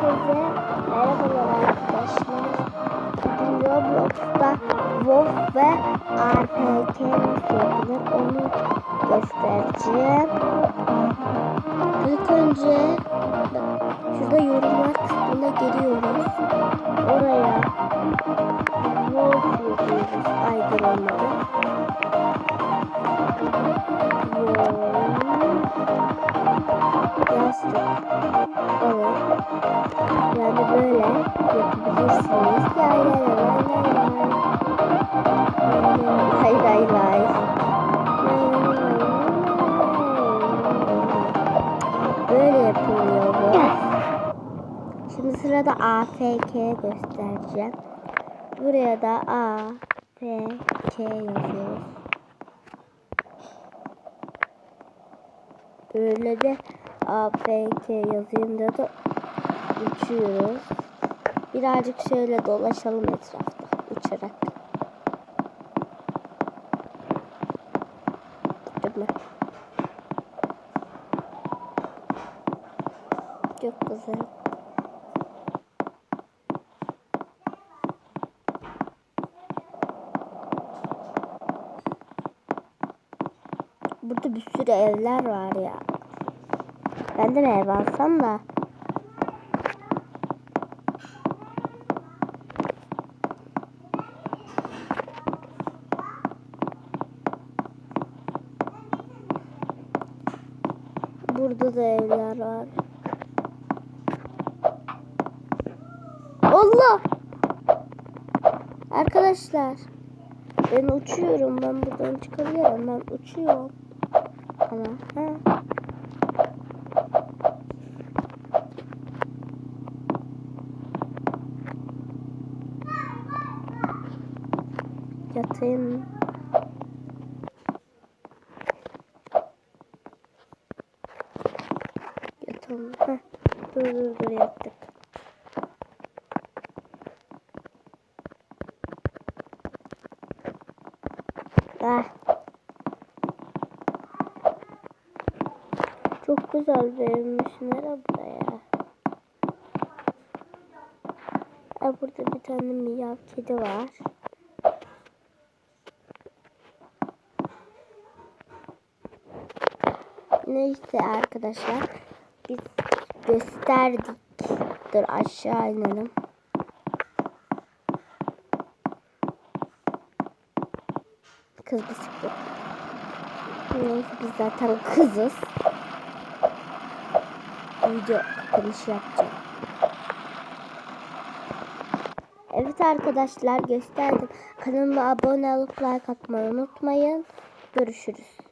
Herkese merhabalar arkadaşlar. Bugün Roblox'ta WoW ve RPG yapılır onu göstereceğim. İlk önce şurada yorumlar kısmına giriyoruz. Yazdık. Evet. Yani böyle yapabilirsiniz. Lay lay lay lay lay. Lay lay lay. Böyle yapılıyor bu. Şimdi sırada AFK göstereceğim. Buraya da A, F, K yazıyoruz. Öyle de AFK yazıyında da uçuyoruz. Birazcık şöyle dolaşalım etrafta uçarak. Mi? Çok güzel. Burada bir sürü evler var ya. Ben de ev alsam da? Burada da evler var. Allah! Arkadaşlar ben uçuyorum. Ben buradan çıkabilirim. Ben uçuyorum. Ama ha. Yatayım. Yatalım. Heh. Dur dur dur yattık. Ah. Çok güzel bir evmiş. Nere buraya? Aa, burada bir tane miyav kedi var. Neyse arkadaşlar. Biz gösterdik. Dur aşağı inelim. Kız bisiklet. Neyse biz zaten kızız. Video kapanışı yapacağım. Evet arkadaşlar gösterdim. Kanalıma abone olup like atmayı unutmayın. Görüşürüz.